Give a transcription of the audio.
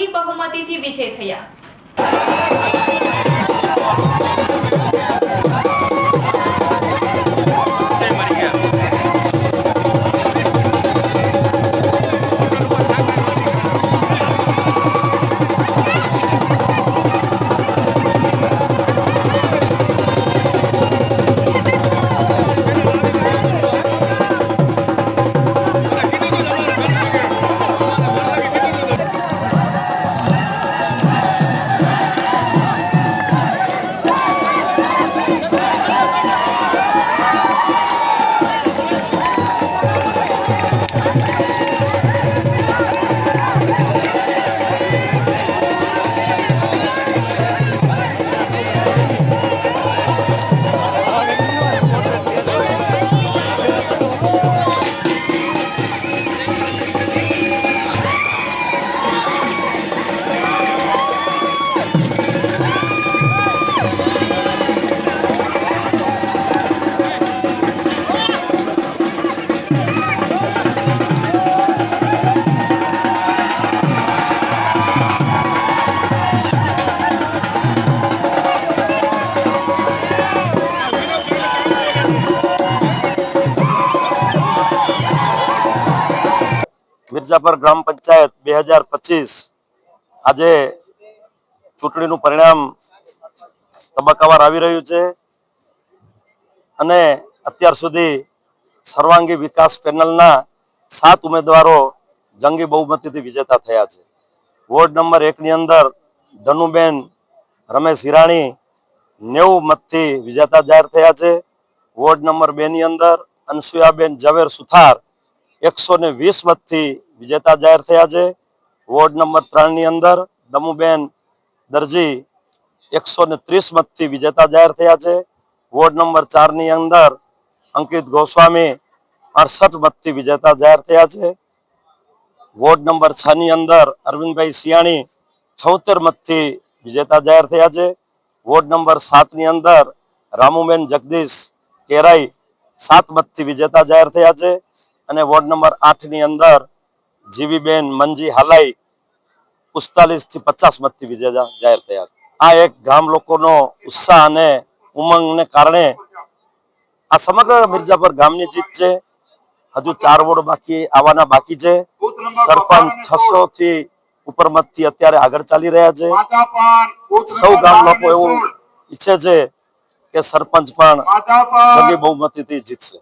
સહી બહુમતીથી વિજય થયા. મિર્જાપર ગ્રામ પંચાયત બે હજાર પચીસ આજે ચૂંટણીનું પરિણામ તબક્કાવાર આવી રહ્યું છે. અને અત્યાર સુધી સર્વાંગી વિકાસ પેનલના સાત ઉમેદવારો જંગી બહુમતીથી વિજેતા થયા છે. વોર્ડ નંબર એકની અંદર ધનુબેન, રમેશ હિરાણી નેવું મતથી વિજેતા જાહેર થયા છે. વોર્ડ નંબર બેની અંદર અનસુયાબેન ઝવેર સુથાર એકસો ને વીસ મતથી વિજેતા જાહેર થયા છે. વોર્ડ નંબર ત્રણની અંદર દમુબેન દરજી એકસો ને ત્રીસ મતથી વિજેતા જાહેર થયા છે. વોર્ડ નંબર ચારની અંદર અંકિત ગોસ્વામી અડસઠ મતથી વિજેતા જાહેર થયા છે. વોર્ડ નંબર છ ની અંદર અરવિંદભાઈ સિયાણી છોતેર મતથી વિજેતા જાહેર થયા છે. વોર્ડ નંબર સાતની અંદર રામુબેન જગદીશ કેરાઈ સાત મતથી વિજેતા જાહેર થયા છે. અને વોર્ડ નંબર આઠની અંદર જીવીબેન મંજી હાલાઈ પિસ્તાલીસથી પચાસ મતથી વિજેતા જાહેર થયા આ એક ગામ લોકોનો ઉત્સાહ અને ઉમંગને કારણે આ સમગ્ર મિર્જાપર ગામની જીત છે. હજુ ચાર વોર્ડ બાકી આવવાના બાકી છે. સરપંચ છસો થી ઉપર મતથી અત્યારે આગળ ચાલી રહ્યા છે. સૌ ગામ લોકો એવું ઈચ્છે છે કે સરપંચ પણ જંગી બહુમતીથી જીતશે.